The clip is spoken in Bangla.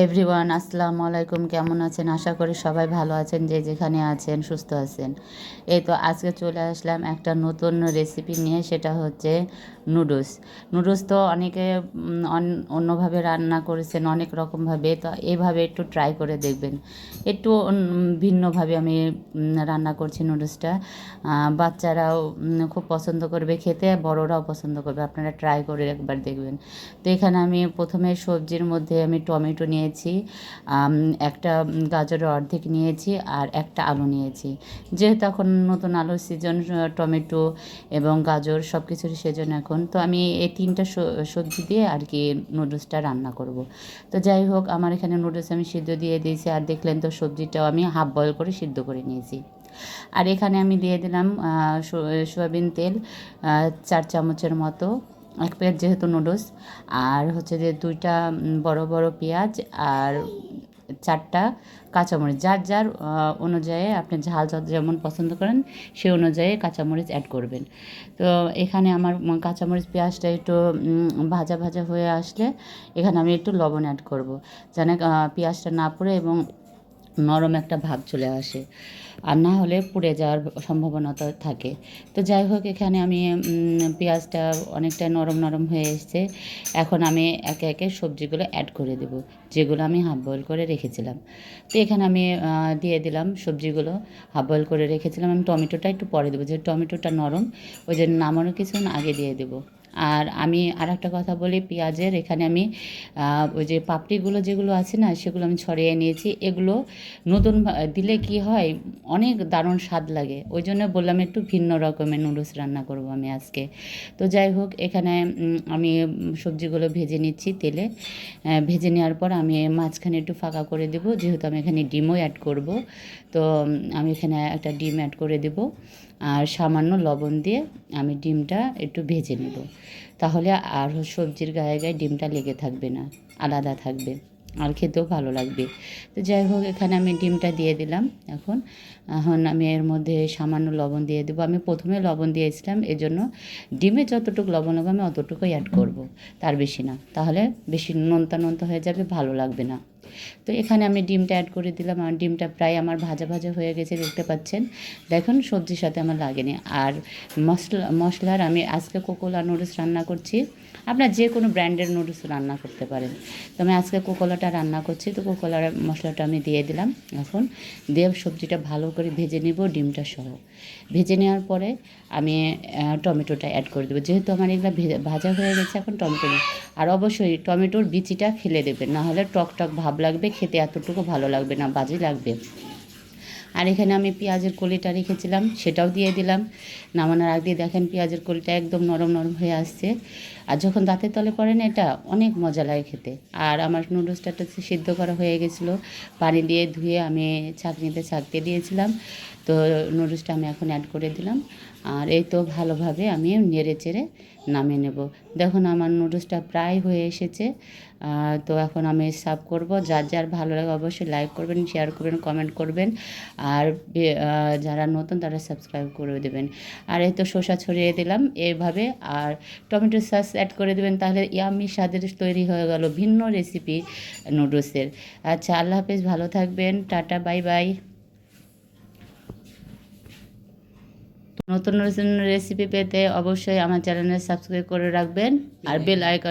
এভরিওয়ান আসসালামু আলাইকুম। কেমন আছেন? আশা করি সবাই ভালো আছেন, যে যেখানে আছেন, সুস্থ আছেন। এই তো আজকে চলে আসলাম একটা নতুন রেসিপি নিয়ে, সেটা হচ্ছে নুডলস নুডলস তো অনেকে অন্যভাবে রান্না করেছেন অনেক রকমভাবে, তো এইভাবে একটু ট্রাই করে দেখবেন। একটু ভিন্নভাবে আমি রান্না করছি নুডলসটা বাচ্চারাও খুব পছন্দ করবে খেতে, বড়রাও পছন্দ করবে। আপনারা ট্রাই করে একবার দেখবেন। তো এখানে আমি প্রথমে সবজির মধ্যে আমি টমেটো নিয়ে নিয়েছি একটা গাজরের অর্ধেক নিয়েছি আর একটা আলু নিয়েছি। যেহেতু এখন নতুন আলুর সিজন টমেটো এবং গাজর সব কিছুরই সেজন এখন, তো আমি এই তিনটা সবজি দিয়ে আর কি নুডলসটা রান্না করব। তো যাই হোক, আমার এখানে নুডলস আমি সিদ্ধ দিয়ে দিয়েছি আর দেখলেন তো সবজিটাও আমি হাফ বয়েল করে সিদ্ধ করে নিয়েছি। আর এখানে আমি দিয়ে দিলাম সয়াবিন তেল চার চামচের মতো এক প্লেট যেহেতু নুডলস, আর হচ্ছে যে দুইটা বড় বড় পেঁয়াজ আর চারটা কাঁচামরিচ। যার যার অনুযায়ী আপনি ঝাল যেমন পছন্দ করেন, সে অনুযায়ী কাঁচামরিচ অ্যাড করবেন। তো এখানে আমার কাঁচামরিচ পেঁয়াজটা একটু ভাজা ভাজা হয়ে আসলে এখানে আমি একটু লবণ অ্যাড করব। যেন পেঁয়াজটা না পড়ে এবং নরম একটা ভাব চলে আসে। আর না হলে পুড়ে যাওয়ার সম্ভাবনাটা থাকে। তো যাই হোক, এখানে আমি পেঁয়াজটা অনেকটা নরম নরম হয়ে এসছে। এখন আমি একে একে সবজিগুলো অ্যাড করে দেব, যেগুলো আমি হাফ বয়েল করে রেখেছিলাম। তো এখানে আমি দিয়ে দিলাম সবজিগুলো হাফ বয়েল করে রেখেছিলাম। আমি টমেটোটা একটু পরে দেবো, যেহেতু টমেটোটা নরম, ওই জন্য নামানোর কিছুক্ষণ আগে দিয়ে দেবো। আর আমি আর একটা কথা বলি, পেঁয়াজের। এখানে আমি ওই যে পাপড়িগুলো যেগুলো আছে না, সেগুলো আমি ছড়িয়ে নিয়েছি। এগুলো নতুন দিলে কি হয়, অনেক দারুণ স্বাদ লাগে। ওই জন্য বললাম একটু ভিন্ন রকমের নুডলস রান্না করব আমি আজকে। তো যাই হোক, এখানে আমি সবজিগুলো ভেজে নিচ্ছি তেলে। ভেজে নেওয়ার পর আমি মাঝখানে একটু ফাঁকা করে দেবো। যেহেতু আমি এখানে ডিমও অ্যাড করব, তো আমি এখানে একটা ডিম অ্যাড করে দেব। আর সামান্য লবণ দিয়ে আমি ডিমটা একটু ভেজে নেব। তাহলে আর সবজির গায়ে গায়ে ডিমটা লেগে থাকবে না, আলাদা থাকবে, আর খেতেও ভালো লাগবে। তো যাই হোক, এখানে আমি ডিমটা দিয়ে দিলাম। এখন এখন আমি এর মধ্যে সামান্য লবণ দিয়ে দেবো। আমি প্রথমে লবণ দিয়েছিলাম, এজন্য ডিমে যতটুকু লবণ হবে আমি অতটুকুই অ্যাড করব, তার বেশি না। তাহলে বেশি নোনতা নোনতা হয়ে যাবে, ভালো লাগবে না। তো এখানে আমি ডিমটা অ্যাড করে দিলাম। আর ডিমটা প্রায় আমার ভাজা ভাজা হয়ে গেছে, দেখতে পাচ্ছেন। দেখুন, সবজির সাথে আমার লাগেনি। আর মশলা, মশলার আমি আজকে কোকোলা নুডলস রান্না করছি। আপনার যে কোনো ব্র্যান্ডের নুডলস রান্না করতে পারেন। তো আমি আজকে কোকোলাটা রান্না করছি। তো কোকোলার মশলাটা আমি দিয়ে দিলাম। এখন দিয়ে সবজিটা ভালো করে ভেজে নেব, ডিমটা সহ। ভেজে নেওয়ার পরে আমি টমেটোটা অ্যাড করে দেবো। যেহেতু আমার এগুলো ভাজা হয়ে গেছে, এখন টমেটো আর অবশ্যই টমেটোর বিচিটা ফেলে দেবেন। নাহলে টক টক ভাব লাগবে, খেতে এতটুকু ভালো লাগবে না, বাজে লাগবে। আর এখানে আমি পেঁয়াজের কলিটা রেখেছিলাম, সেটাও দিয়ে দিলাম। নামানোর আগ দিয়ে দেখেন পেঁয়াজের কলিটা একদম নরম নরম হয়ে আসছে। আর যখন দাঁতের তলে পড়ে না এটা, অনেক মজা লাগে খেতে। আর আমার নুডলসটা সিদ্ধ করা হয়ে গেছিল, পানি দিয়ে ধুয়ে আমি ছাঁকনিতে ছাঁকতে দিয়েছিলাম। তো নুডলসটা আমি এখন অ্যাড করে দিলাম। আর এই তো ভালোভাবে আমি নেড়ে চেড়ে নামিয়ে নেব। দেখুন আমার নুডলসটা প্রায় হয়ে এসেছে। তো এখন আমি সার্ভ করব। যার যার ভালো লাগে অবশ্যই লাইক করবেন শেয়ার করবেন কমেন্ট করবেন। আর যারা নতুন তারা সাবস্ক্রাইব করে দেবেন। আর এই তো শসা ছড়িয়ে দিলাম এভাবে। আর টমেটো সস অ্যাড করে দেবেন তাহলে ইয়ামি স্বাদের তৈরি হয়ে গেল ভিন্ন রেসিপি নুডলসের আচ্ছা আল্লাহ হাফেজ, ভালো থাকবেন। টাটা বাই বাই নতুন নতুন রেসিপি পেতে অবশ্যই আমার চ্যানেলে সাবস্ক্রাইব করে রাখবেন। আর বেল আইকন